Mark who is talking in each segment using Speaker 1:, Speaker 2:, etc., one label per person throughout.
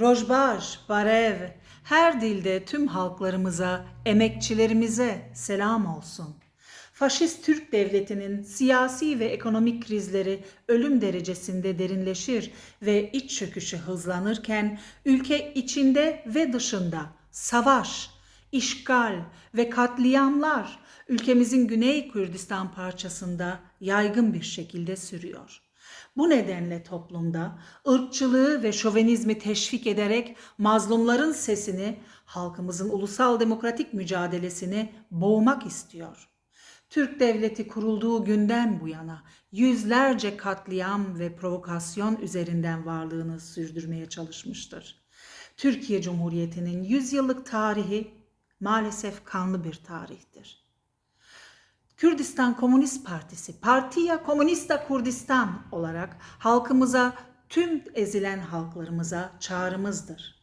Speaker 1: Rojbaj, Barev, her dilde tüm halklarımıza, emekçilerimize selam olsun. Faşist Türk devletinin siyasi ve ekonomik krizleri ölüm derecesinde derinleşir ve iç çöküşü hızlanırken ülke içinde ve dışında savaş, işgal ve katliamlar ülkemizin Güney Kürdistan parçasında yaygın bir şekilde sürüyor. Bu nedenle toplumda ırkçılığı ve şovenizmi teşvik ederek mazlumların sesini, halkımızın ulusal demokratik mücadelesini boğmak istiyor. Türk devleti kurulduğu günden bu yana yüzlerce katliam ve provokasyon üzerinden varlığını sürdürmeye çalışmıştır. Türkiye Cumhuriyeti'nin 100 yıllık tarihi maalesef kanlı bir tarihtir. Kürdistan Komünist Partisi, Partiya Komunista Kurdistan olarak halkımıza, tüm ezilen halklarımıza çağrımızdır.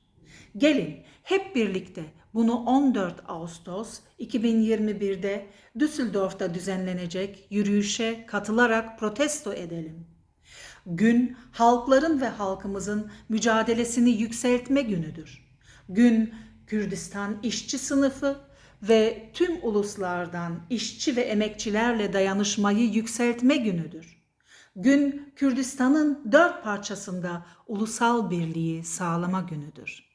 Speaker 1: Gelin hep birlikte bunu 14 Ağustos 2021'de Düsseldorf'ta düzenlenecek yürüyüşe katılarak protesto edelim. Gün halkların ve halkımızın mücadelesini yükseltme günüdür. Gün Kürdistan işçi sınıfı ve tüm uluslardan işçi ve emekçilerle dayanışmayı yükseltme günüdür. Gün Kürdistan'ın dört parçasında ulusal birliği sağlama günüdür.